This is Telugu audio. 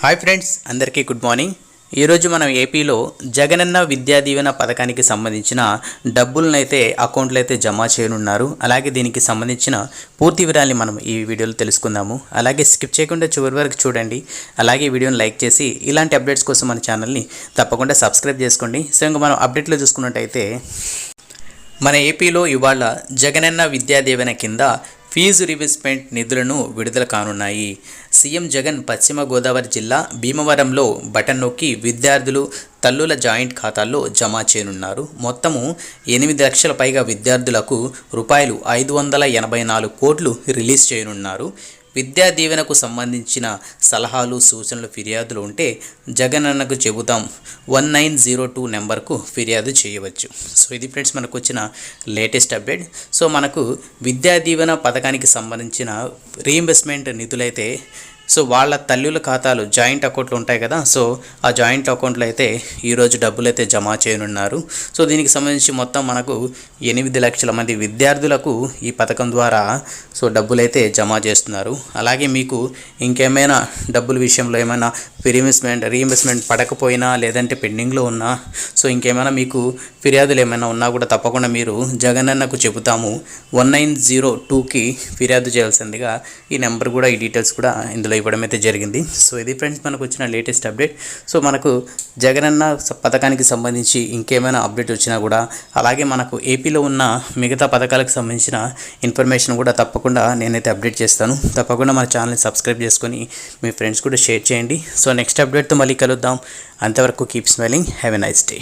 హాయ్ ఫ్రెండ్స్ అందరికీ గుడ్ మార్నింగ్. ఈరోజు మనం ఏపీలో జగనన్న విద్యా దీవెన పథకానికి సంబంధించిన డబ్బులను అయితే అకౌంట్లో అయితే జమ చేయనున్నారు. అలాగే దీనికి సంబంధించిన పూర్తి వివరాల్ని మనం ఈ వీడియోలో తెలుసుకుందాము. అలాగే స్కిప్ చేయకుండా చివరి వరకు చూడండి. అలాగే వీడియోని లైక్ చేసి ఇలాంటి అప్డేట్స్ కోసం మన ఛానల్ని తప్పకుండా సబ్స్క్రైబ్ చేసుకోండి. సో ఇంకా మనం అప్డేట్లో చూసుకున్నట్టయితే మన ఏపీలో ఇవాళ జగనన్న విద్యా దీవెన కింద ఫీజు రివెస్ట్మెంట్ నిధులను విడుదల కానున్నాయి. సీఎం జగన్ పశ్చిమ గోదావరి జిల్లా భీమవరంలో బటన్ నొక్కి విద్యార్థులు తల్లుల జాయింట్ ఖాతాల్లో జమ చేయనున్నారు. మొత్తము ఎనిమిది లక్షల పైగా విద్యార్థులకు రూపాయలు ఐదు వందల ఎనభై నాలుగు కోట్లు రిలీజ్ చేయనున్నారు. విద్యా దీవెనకు సంబంధించిన సలహాలు సూచనలు ఫిర్యాదులు ఉంటే జగనన్నకు చెబుతాం. వన్ నైన్ జీరో టూ నెంబర్కు ఫిర్యాదు చేయవచ్చు. సో ఇది ఫ్రెండ్స్ మనకు వచ్చిన లేటెస్ట్ అప్డేట్. సో మనకు విద్యా దీవెన పథకానికి సంబంధించిన రీఇంబర్స్మెంట్ నిధులైతే సో వాళ్ళ తల్లుల ఖాతాలు జాయింట్ అకౌంట్లు ఉంటాయి కదా సో ఆ జాయింట్ అకౌంట్లో అయితే ఈరోజు డబ్బులు అయితే జమ చేయనున్నారు. సో దీనికి సంబంధించి మొత్తం మనకు ఎనిమిది లక్షల మంది విద్యార్థులకు ఈ పథకం ద్వారా సో డబ్బులు అయితే జమ చేస్తున్నారు. అలాగే మీకు ఇంకేమైనా డబ్బుల విషయంలో ఏమైనా రీఇన్వెస్ట్మెంట్ రీఇన్వెస్ట్మెంట్ పడకపోయినా లేదంటే పెండింగ్లో ఉన్నా సో ఇంకేమైనా మీకు ఫిర్యాదులు ఏమైనా ఉన్నా కూడా తప్పకుండా మీరు జగనన్నకు చెబుతాము. వన్ నైన్ జీరో టూకి ఫిర్యాదు చేయాల్సిందిగా ఈ నెంబర్ కూడా ఈ డీటెయిల్స్ కూడా ఇందులో ఇవ్వడం అయితే జరిగింది. సో ఇది ఫ్రెండ్స్ మనకు వచ్చిన లేటెస్ట్ అప్డేట్. సో మనకు జగనన్న పథకానికి సంబంధించి ఇంకేమైనా అప్డేట్ వచ్చినా కూడా అలాగే మనకు ఏపీలో ఉన్న మిగతా పథకాలకు సంబంధించిన ఇన్ఫర్మేషన్ కూడా తప్పకుండా నేనైతే అప్డేట్ చేస్తాను. తప్పకుండా మన ఛానల్ని సబ్స్క్రైబ్ చేసుకొని మీ ఫ్రెండ్స్ కూడా షేర్ చేయండి. సో నెక్స్ట్ అప్డేట్తో మళ్ళీ కలుద్దాం. అంతవరకు keep smiling. Have a nice day.